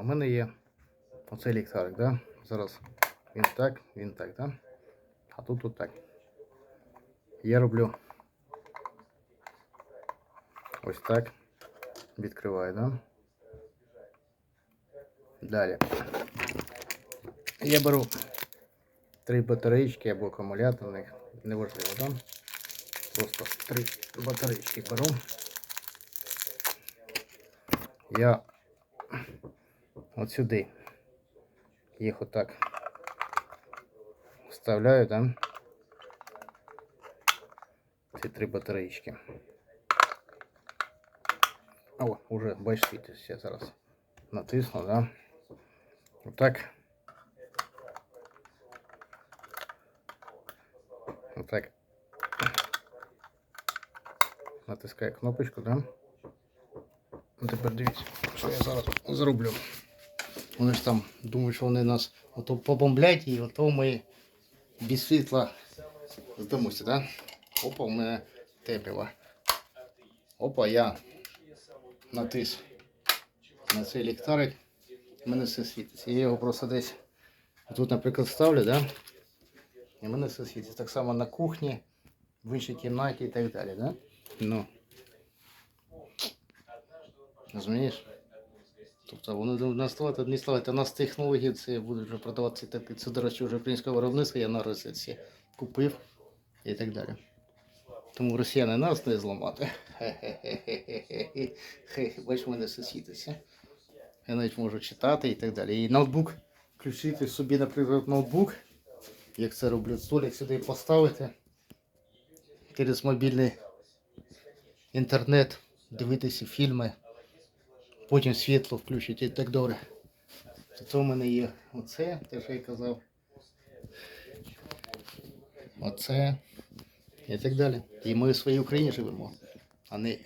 У мене є оцей ліхтарик, да? Зараз він так, він так, да? А тут отак. Я роблю ось так. Відкриваю, да? Далі. Я беру три батареїчки або акумуляторних, неважливо, да? Просто три батареїчки беру. Я от сюди їх отак вставляю, да? Ці три батареїчки. О, уже бач світиться я зараз. Натисну, да? Отак. Отак. Натискаю кнопочку, да? Ну, тепер дивіться, що я зараз зроблю. Вони ж там думають, що вони нас ото побомблять і ото ми без світла здамося, да? Опа, у мене темрява. Опа, я натис на цей ліхтарик. У мене все світиться. Я його просто десь тут, наприклад, ставлю, да? І в мене все світиться. Так само на кухні, в іншій кімнаті і так далі, да? Ну. Розумієш? Тобто вони не ставити. У нас технології це будуть вже продаватися. Це, це до речі, вже українського виробництва, я на розвідці купив і так далі. Тому росіяни нас не зламати. Бач, мене все. Я навіть можу читати і так далі. І ноутбук включити собі, наприклад, ноутбук. Як це роблю, столик сюди поставити. Через мобільний інтернет, дивитися фільми, потім світло включити і так далі. Тобто у мене є оце, те, що я казав. Оце і так далі. І ми в своїй Україні живемо, а не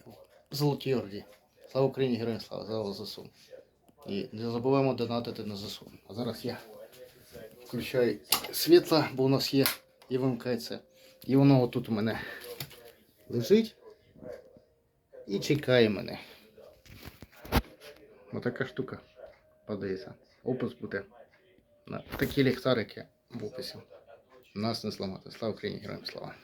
в Золотій Орді. Слава Україні, героям слава, слава ЗСУ. І не забуваємо донатити на ЗСУ. А зараз я включаю світло, бо у нас є і вимкається. І воно отут у мене лежить і чекає мене. Отака штука подається. Опис буде такі ліхтарики в описі. Нас не зламати. Слава Україні, героям слава.